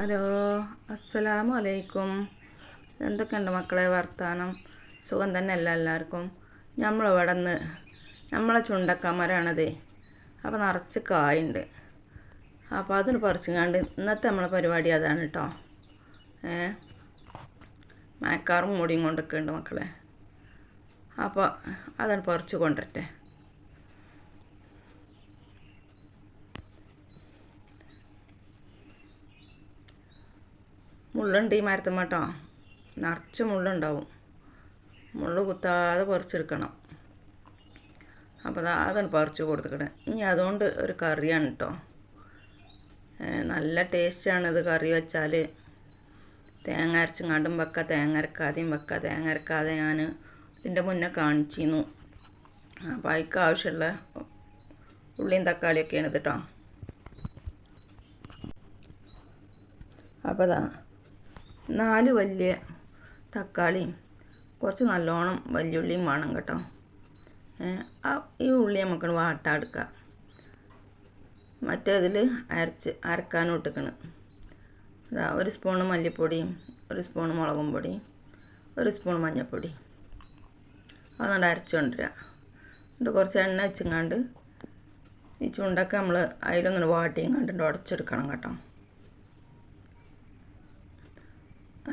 Hello അസ്സലാമു അലൈക്കും. എന്തൊക്കെയുണ്ട് മക്കളെ വർത്താനം? സുഖം തന്നെ അല്ല എല്ലാവർക്കും? നമ്മളിവിടെ നിന്ന് നമ്മളെ ചുണ്ടക്കമരാണത്. അപ്പോൾ നിറച്ച് കായുണ്ട്. അപ്പോൾ അതിന് പറിച്ചുങ്ങാണ്ട് ഇന്നത്തെ നമ്മളെ പരിപാടി അതാണ് കേട്ടോ ഏ? മഴക്കാറും മൂടിയും കൊണ്ടൊക്കെ ഉണ്ട് മക്കളെ. അപ്പോൾ അതാണ് പറിച്ചു കൊണ്ടുവരട്ടെ. മുള്ളുണ്ട് ഈ മരത്തുമ്മ കേട്ടോ നിറച്ച് മുള്ളുണ്ടാവും. മുള്ളു കുത്താതെ പറിച്ചെടുക്കണം. അപ്പോൾ അതാ അതാണ് പറിച്ച് കൊടുത്തിക്കണേ. ഇനി അതുകൊണ്ട് ഒരു കറിയാണ് കേട്ടോ നല്ല ടേസ്റ്റാണ് ഇത് കറി വെച്ചാൽ തേങ്ങ അരച്ചും വെക്കുക തേങ്ങ അരക്കാതെയും വെക്കുക തേങ്ങ അരക്കാതെ ഞാൻ ഇതിന്റെ മുന്നേ കാണിച്ചിരുന്നു. അപ്പോൾ അതിക്ക് ആവശ്യമുള്ള ഉള്ളിയും തക്കാളിയൊക്കെയാണ് ഇത് കേട്ടോ അപ്പോൾ നാല് വലിയ തക്കാളിയും കുറച്ച് നല്ലോണം വലിയുള്ളിയും വേണം കേട്ടോ. ഈ ഉള്ളി നമുക്ക് വാട്ടാടുക്കുക മറ്റേതിൽ അരച്ച് അരക്കാനും ഇട്ടിക്കണ്. ഇതാ ഒരു സ്പൂൺ മല്ലിപ്പൊടിയും ഒരു സ്പൂൺ മുളകും പൊടി ഒരു സ്പൂൺ മഞ്ഞൾപ്പൊടി അതുകൊണ്ട് അരച്ചു കൊണ്ടുവരിക എന്നിട്ട് കുറച്ച് എണ്ണ വെച്ചിങ്ങാണ്ട് ഈ ചുണ്ടൊക്കെ നമ്മൾ അതിലൊന്നും വാട്ടിയും കണ്ടിട്ട് ഉടച്ചെടുക്കണം കേട്ടോ.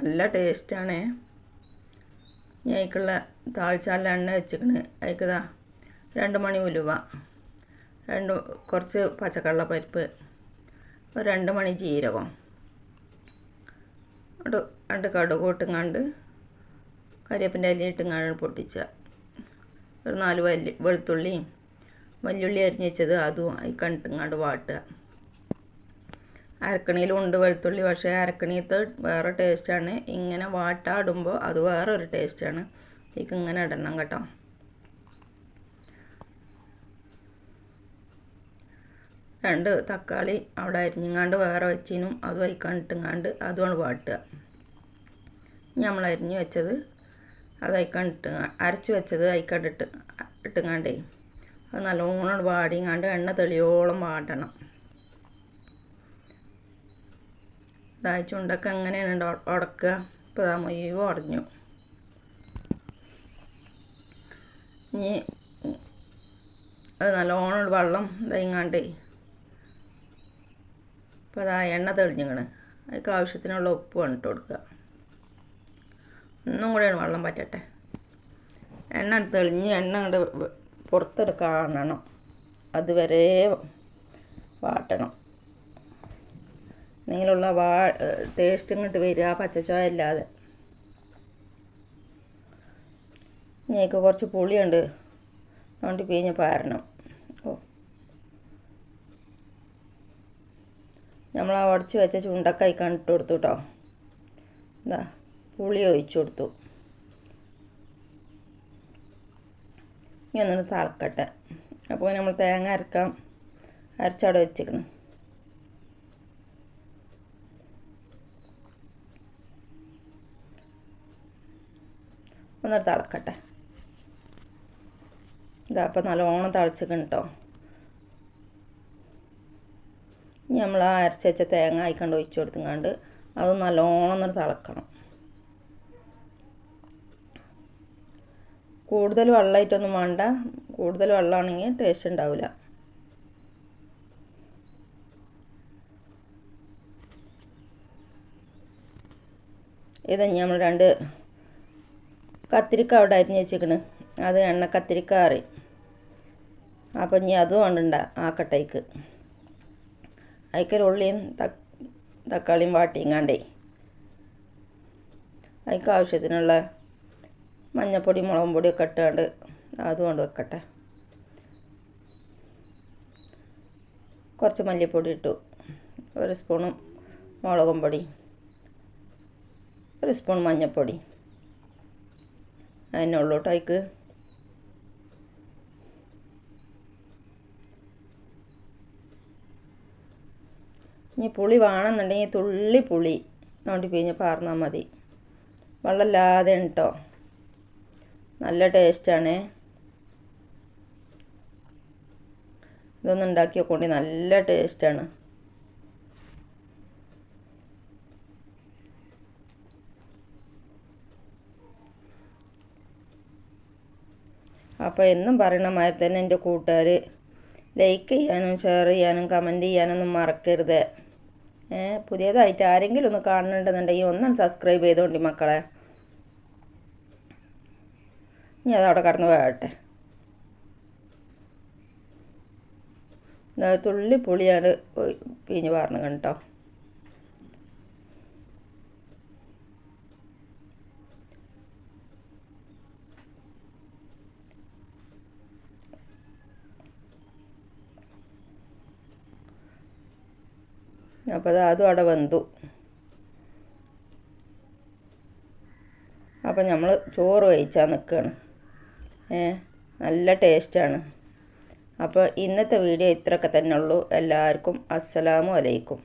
നല്ല ടേസ്റ്റാണ്. ഞാൻ അതിക്കുള്ള താഴ്ചാലിൽ എണ്ണ വെച്ചിക്കണ്. അതിക്കതാ രണ്ട് മണി ഉലുവ രണ്ട് കുറച്ച് പച്ചക്കള്ള പരിപ്പ് ഒരു രണ്ട് മണി ജീരകം രണ്ട് രണ്ട് കടുക് ഇട്ടുങ്ങാണ്ട് കരിയപ്പിന്റെ ഇല ഇട്ടുങ്ങാണ്ട് പൊട്ടിച്ച ഒരു നാല് വല്ലി വെളുത്തുള്ളിയും വല്യുള്ളി അരിഞ്ഞ് വെച്ചത് അതും അതിൽ കണ്ടിട്ടുങ്ങാണ്ട് വാട്ടുക. അരക്കണിയിലും ഉണ്ട് വെളുത്തുള്ളി പക്ഷേ അരക്കണിയത്ത് വേറെ ടേസ്റ്റാണ് ഇങ്ങനെ വാട്ടാടുമ്പോൾ അത് വേറെ ഒരു ടേസ്റ്റാണ് ഇതിക്ക് ഇങ്ങനെ ഇടണം കേട്ടോ. രണ്ട് തക്കാളി അവിടെ അരിഞ്ഞങ്ങാണ്ട് വേറെ വെച്ചിനും അത് അയക്കണ്ടിട്ടുങ്ങാണ്ട് അതുമാണ് വാട്ടുക. നമ്മൾ അരിഞ്ഞ് വെച്ചത് അത് അയക്കാണ്ടിട്ട് അരച്ച് വെച്ചത് അയക്കാണ്ടിട്ട് ഇട്ടുങ്ങാണ്ടേ അത് നല്ലോണം വാടിങ്ങാണ്ട് എണ്ണ തെളിയോളം വാട്ടണം. ഇതാ ചുണ്ടൊക്കെ എങ്ങനെയാണ് ഉടക്കുക? ഇപ്പോൾ ദാ മുഴുവൻ ഉടഞ്ഞു. ഇനി അത് നല്ലോണം വെള്ളം ഇതായിങ്ങാണ്ട് ഇപ്പം അതാ എണ്ണ തെളിഞ്ഞിങ്ങനെ അതിക്ക് ആവശ്യത്തിനുള്ള ഉപ്പ് വന്നിട്ട് കൊടുക്കുക. ഒന്നും കൂടെയാണ് വെള്ളം പറ്റട്ടെ. എണ്ണ തെളിഞ്ഞ് എണ്ണ അങ്ങോട്ട് പുറത്തെടുക്കണം അതുവരെ വാട്ടണം. നിങ്ങളുള്ള വാ ടേസ്റ്റ് ഇങ്ങോട്ട് വരിക പച്ചച്ചോയ ഇല്ലാതെ ഞങ്ങൾക്ക് കുറച്ച് പുളിയുണ്ട്. അതുകൊണ്ട് പിഴിഞ്ഞ് പാരണം. ഓ. നമ്മൾ ആ ഉടച്ച് വെച്ച ചുണ്ടക്കായി കണ്ടിട്ട് കൊടുത്തു കേട്ടോ എന്താ പുളി ഒഴിച്ചു കൊടുത്തു. ഇനി ഒന്നിട്ട് തിളക്കട്ടെ. അപ്പോൾ നമ്മൾ തേങ്ങ അരക്കാം. അരച്ചവിടെ വെച്ചിക്കണം ഒന്നിട്ട് തിളക്കട്ടെ. ഇതാ അപ്പം നല്ലോണം തിളച്ചിക്കണം കേട്ടോ ഇനി നമ്മൾ ആ അരച്ച് വെച്ച തേങ്ങ ആയിക്കണ്ട് ഒഴിച്ചു കൊടുത്തുങ്ങാണ്ട് അത് നല്ലോണം ഒന്ന് തിളക്കണം. കൂടുതൽ വെള്ളമായിട്ടൊന്നും വേണ്ട. കൂടുതൽ വെള്ളമാണെങ്കിൽ ടേസ്റ്റ് ഉണ്ടാവില്ല ഇത് നമ്മൾ രണ്ട് കത്തിരിക്ക അവിടെ അരിഞ്ഞ് വെച്ചേക്കണ്. അത് എണ്ണ കത്തിരിക്ക കറി. അപ്പം ഇനി അതും ഉണ്ടണ്ട ആക്കട്ടേക്ക് ഉള്ളിയും തക്കാളിയും വാട്ടിങ്ങാണ്ടേ അതിക്ക് ആവശ്യത്തിനുള്ള മഞ്ഞപ്പൊടി മുളകും പൊടിയൊക്കെ ഇട്ടുകൊണ്ട് അതും കൊണ്ട് വെക്കട്ടെ. കുറച്ച് മല്ലിപ്പൊടി ഇട്ടു. ഒരു സ്പൂണും മുളകും പൊടി. ഒരു സ്പൂൺ മഞ്ഞൾപ്പൊടി അതിനെ ഉള്ളൂ ഇനി പുളി വേണമെന്നുണ്ടെങ്കിൽ തുള്ളി പുളി നോണ്ടി പിഴിഞ്ഞ് പാർന്നാൽ മതി. വെള്ളമില്ലാതെ കേട്ടോ. നല്ല ടേസ്റ്റാണ് ഇതൊന്നും ഉണ്ടാക്കി നല്ല ടേസ്റ്റാണ് അപ്പോൾ എന്നും പറയണ മാതിരി തന്നെ എന്റെ കൂട്ടുകാർ ലൈക്ക് ചെയ്യാനും ഷെയർ ചെയ്യാനും കമന്റ് ചെയ്യാനൊന്നും മറക്കരുത്. പുതിയതായിട്ട് ആരെങ്കിലും ഒന്ന് കാണുന്നുണ്ടെന്നുണ്ടെങ്കിൽ ഒന്നും സബ്സ്ക്രൈബ് ചെയ്തോണ്ടി മക്കളെ. ഇനി അതവിടെ കടന്ന് വേട്ടെ തുള്ളി പുളിയാണ് പിഞ്ഞ് പറഞ്ഞു കേട്ടോ അപ്പോൾ അത് അതും അവിടെ വെന്തു. അപ്പം നമ്മൾ ചോറ് വേവിച്ചാൽ നിൽക്കുകയാണ് ഏ നല്ല ടേസ്റ്റാണ്. അപ്പോൾ ഇന്നത്തെ വീഡിയോ ഇത്രയൊക്കെ തന്നെ ഉള്ളൂ. എല്ലാവർക്കും അസ്സലാമു അലൈക്കും.